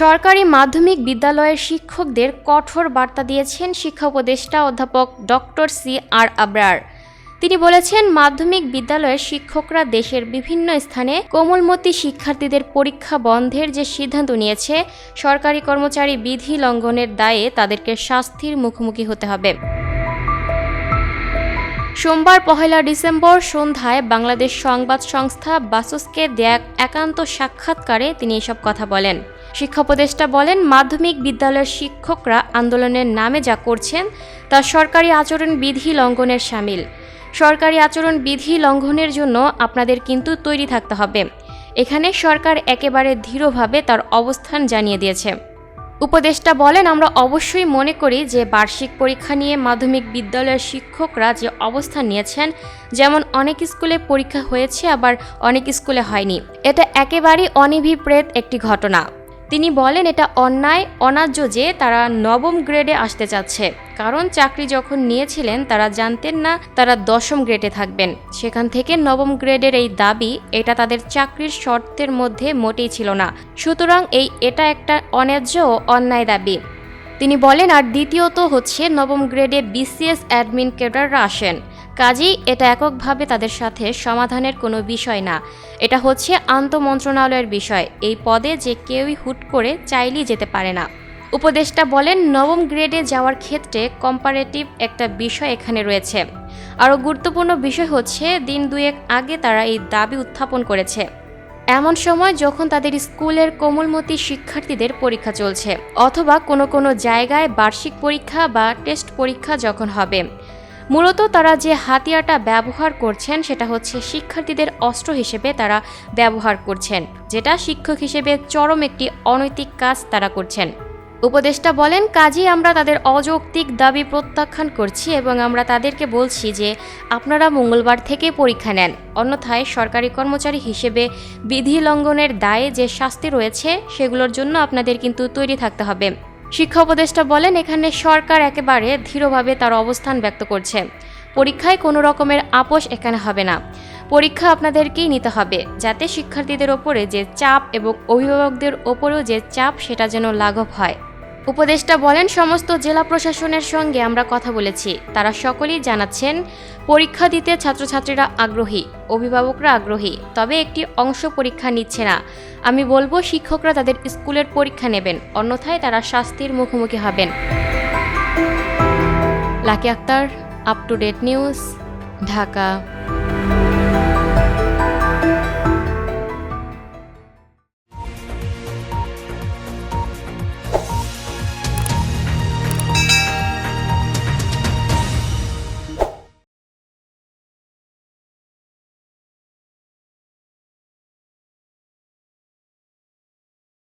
সরকারি মাধ্যমিক বিদ্যালয়ের শিক্ষকদের কঠোর বার্তা দিয়েছেন শিক্ষা উপদেষ্টা অধ্যাপক ডক্টর সি আর আবরার। তিনি বলেছেন, মাধ্যমিক বিদ্যালয়ের শিক্ষকরা দেশের বিভিন্ন স্থানে কোমলমতি শিক্ষার্থীদের পরীক্ষা বন্ধের যে সিদ্ধান্ত নিয়েছে, সরকারি কর্মচারী বিধি লঙ্ঘনের দায়ে তাদেরকে শাস্তির মুখোমুখি হতে হবে। সোমবার পহেলা ডিসেম্বর সন্ধ্যায় বাংলাদেশ সংবাদ সংস্থা বাসুসকে দেয়া একান্ত সাক্ষাৎকারে তিনি এসব কথা বলেন। শিক্ষা উপদেষ্টা বলেন, মাধ্যমিক বিদ্যালয়ের শিক্ষকরা আন্দোলনের নামে যা করছেন, তা সরকারি আচরণ বিধি লঙ্ঘনের সামিল। সরকারি আচরণ বিধি লঙ্ঘনের জন্য আপনাদের কিন্তু তৈরি থাকতে হবে। এখানে সরকার একেবারে দৃঢ়ভাবে তার অবস্থান জানিয়ে দিয়েছে। উপদেষ্টা বলেন, আমরা অবশ্যই মনে করি যে বার্ষিক পরীক্ষা নিয়ে মাধ্যমিক বিদ্যালয়ের শিক্ষকরা যে অবস্থান নিয়েছেন, যেমন অনেক স্কুলে পরীক্ষা হয়েছে, আবার অনেক স্কুলে হয়নি। এটা একেবারেই অনিভিপ্রেত একটি ঘটনা। তিনি বলেন, এটা অন্যায় অন্যায্য যে তারা নবম গ্রেডে আসতে চাচ্ছে। কারণ চাকরি যখন নিয়েছিলেন, তারা জানতেন না তারা দশম গ্রেডে থাকবেন। সেখান থেকে নবম গ্রেডের এই দাবি, এটা তাদের চাকরির শর্তের মধ্যে মোটেই ছিল না। সুতরাং এই, এটা একটা অন্যায্য ও অন্যায় দাবি। তিনি বলেন, আর দ্বিতীয়ত হচ্ছে, নবম গ্রেডে বিসিএস অ্যাডমিন ক্যাডাররা আসেন। কাজেই এটা এককভাবে তাদের সাথে সমাধানের কোনো বিষয় না। এটা হচ্ছে আন্তঃমন্ত্রণালয়ের বিষয়। এই পদে যে কেউই হুট করে চাইলেই যেতে পারে না। উপদেষ্টা বলেন, নবম গ্রেডে যাওয়ার ক্ষেত্রে কম্পারেটিভ একটা বিষয় এখানে রয়েছে। আরও গুরুত্বপূর্ণ বিষয় হচ্ছে, দিন দুয়েক আগে তারা এই দাবি উত্থাপন করেছে। এমন সময় যখন তাদের স্কুলের কোমলমতি শিক্ষার্থীদের পরীক্ষা চলছে, অথবা কোনো কোনো জায়গায় বার্ষিক পরীক্ষা বা টেস্ট পরীক্ষা যখন হবে মূলত তারা যে হাতিয়ারটা ব্যবহার করছেন সেটা হচ্ছে শিক্ষার্থীদের অস্ত্র হিসেবে তারা ব্যবহার করছেন, যেটা শিক্ষক হিসেবে চরম একটি অনৈতিক কাজ তারা করছেন। উপদেষ্টা বলেন কাজেই আমরা তাদের অযৌক্তিক দাবি প্রত্যাখ্যান করছি এবং আমরা তাদেরকে বলছি যে আপনারা মঙ্গলবার থেকে পরীক্ষা নেন, অন্যথায় সরকারি কর্মচারী হিসেবে বিধি লঙ্ঘনের দায়ে যে শাস্তি রয়েছে সেগুলোর জন্য আপনাদের কিন্তু তৈরি থাকতে হবে। শিক্ষা উপদেষ্টা বলেন, এখানে সরকার একেবারে ধীরভাবে তার অবস্থান ব্যক্ত করছে। পরীক্ষায় কোনো রকমের আপোষ এখানে হবে না। পরীক্ষা আপনাদেরকেই নিতে হবে, যাতে শিক্ষার্থীদের ওপরে যে চাপ এবং অভিভাবকদের ওপরেও যে চাপ, সেটা যেন লাঘব হয়। উপদেষ্টা বলেন, সমস্ত জেলা প্রশাসনের সঙ্গে আমরা কথা বলেছি। তারা সকলেই জানাচ্ছেন, পরীক্ষা দিতে ছাত্রছাত্রীরা আগ্রহী, অভিভাবকরা আগ্রহী, তবে একটি অংশ পরীক্ষা নিচ্ছে না। আমি বলব, শিক্ষকরা তাদের স্কুলের পরীক্ষা নেবেন, অন্যথায় তারা শাস্তির মুখোমুখি হবেন। Lucky Akter up to date news Dhaka.